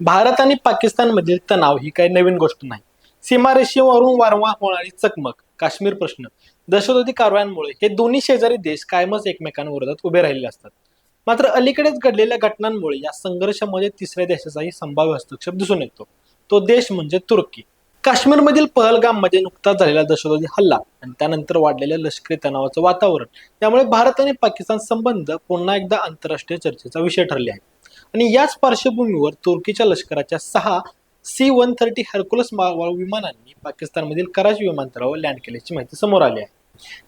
भारत आणि पाकिस्तानमधील तणाव ही काही नवीन गोष्ट नाही. सीमारेषेवरून वारंवार होणारी चकमक काश्मीर प्रश्न दहशतवादी कारवायांमुळे हे दोन्ही शेजारी देश कायमच एकमेकांविरोधात उभे राहिलेले असतात. मात्र अलीकडेच घडलेल्या घटनांमुळे या संघर्षामध्ये तिसऱ्या देशाचाही संभाव्य हस्तक्षेप दिसून येतो. तो देश म्हणजे तुर्की. काश्मीरमधील पहलगाममध्ये नुकताच झालेला दहशतवादी हल्ला आणि त्यानंतर वाढलेल्या लष्करी तणावाचं वातावरण यामुळे भारत आणि पाकिस्तान संबंध पुन्हा एकदा आंतरराष्ट्रीय चर्चेचा विषय ठरले आहेत. आणि याच पार्श्वभूमीवर तुर्कीच्या लष्कराच्या सहा सी वन थर्टी हर्कुलस विमानांनी पाकिस्तानमधील कराची विमानतळावर लँड केल्याची माहिती समोर आली आहे.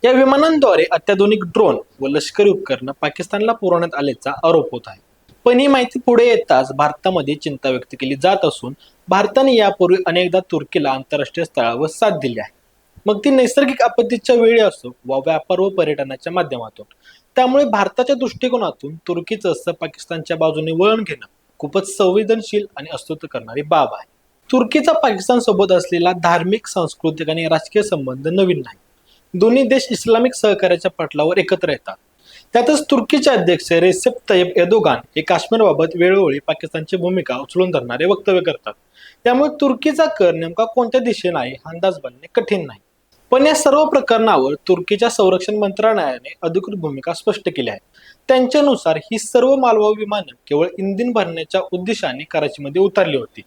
या विमानांद्वारे अत्याधुनिक ड्रोन व लष्करी उपकरणं पाकिस्तानला पुरवण्यात आल्याचा आरोप होत आहे. पण ही माहिती पुढे येताच भारतामध्ये चिंता व्यक्त केली जात असून भारताने यापूर्वी अनेकदा तुर्कीला आंतरराष्ट्रीय स्तरावर साथ दिली आहे. मग ती नैसर्गिक आपत्तीच्या वेळी असो वा व्यापार व पर्यटनाच्या माध्यमातून. त्यामुळे भारताच्या दृष्टिकोनातून तुर्कीचं असं पाकिस्तानच्या बाजूने वळण घेणं खूपच संवेदनशील आणि अस्तुत्व करणारी बाब आहे. तुर्कीचा पाकिस्तान सोबत असलेला धार्मिक सांस्कृतिक आणि राजकीय संबंध नवीन नाही. दोन्ही देश इस्लामिक सहकार्याच्या पटलावर एकत्र येतात. त्यातच तुर्कीचे अध्यक्ष रेसेप तय्यब एदोगान हे काश्मीरबाबत वेळोवेळी पाकिस्तानची भूमिका उचलून धरणारे वक्तव्य करतात. त्यामुळे तुर्कीचा कर नेमका कोणत्या दिशेने आहे हा अंदाज बांधणे कठीण नाही. पण या सर्व प्रकरणावर तुर्कीच्या संरक्षण मंत्रालयाने अधिकृत भूमिका स्पष्ट केली आहे. त्यांच्यानुसार ही सर्व मालवाहू विमानं केवळ इंधन भरण्याच्या उद्देशाने कराचीमध्ये उतरली होती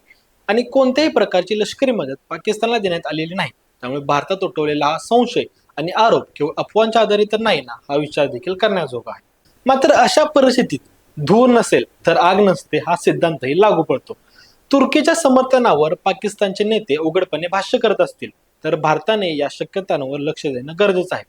आणि कोणत्याही प्रकारची लष्करी मदत पाकिस्तानला देण्यात आलेली नाही. त्यामुळे भारतात उठवलेला हा संशय आणि आरोप केवळ अफवांच्या आधारे तर नाही ना हा विचार देखील करण्याजोगा आहे. मात्र अशा परिस्थितीत धूर नसेल तर आग नसते हा सिद्धांतही लागू पडतो. तुर्कीच्या समर्थनावर पाकिस्तानचे नेते उघडपणे भाष्य करत असतील. तर भारताने या शक्यतांवर लक्ष देणं गरजेचं आहे.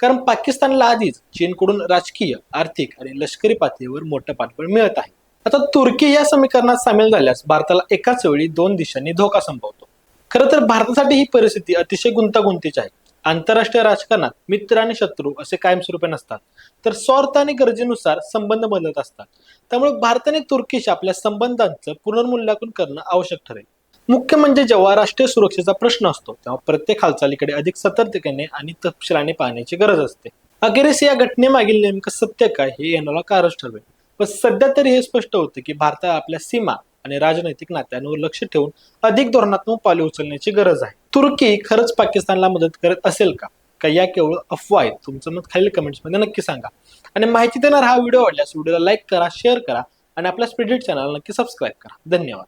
कारण पाकिस्तानला आधीच चीनकडून राजकीय आर्थिक आणि लष्करी पातळीवर मोठं पाठबळ मिळत आहे. आता तुर्की या समीकरणात सामील झाल्यास भारताला एकाच वेळी दोन दिशांनी धोका संभवतो. खरं तर भारतासाठी ही परिस्थिती अतिशय गुंतागुंतीची आहे. आंतरराष्ट्रीय राजकारणात मित्र आणि शत्रू असे कायमस्वरूपी नसतात. तर स्वार्थ आणि गरजेनुसार संबंध बदलत असतात. त्यामुळे भारताने तुर्कीशी आपल्या संबंधांचं पुनर्मूल्यांकन करणं आवश्यक ठरेल. मुख्य म्हणजे जेव्हा राष्ट्रीय सुरक्षेचा प्रश्न असतो तेव्हा प्रत्येक हालचालीकडे अधिक सतर्कतेने आणि तपशिलाने पाहण्याची गरज असते. अखेरीस या घटनेमागील नेमकं सत्य काय हे येणारा कारच ठरवेल पण सध्या तरी हे स्पष्ट होतं की भारतात आपल्या सीमा आणि राजनैतिक नात्यांवर लक्ष ठेवून अधिक धोरणात्मक पावले उचलण्याची गरज आहे. तुर्की खरंच पाकिस्तानला मदत करत असेल का? का या केवळ अफवा आहेत? तुमचं मत खालील कमेंट्समध्ये नक्की सांगा. आणि माहिती देणार हा व्हिडिओ आवडल्यास व्हिडिओला लाईक करा शेअर करा आणि आपल्या स्पिरिट चॅनल नक्की सबस्क्राईब करा. धन्यवाद.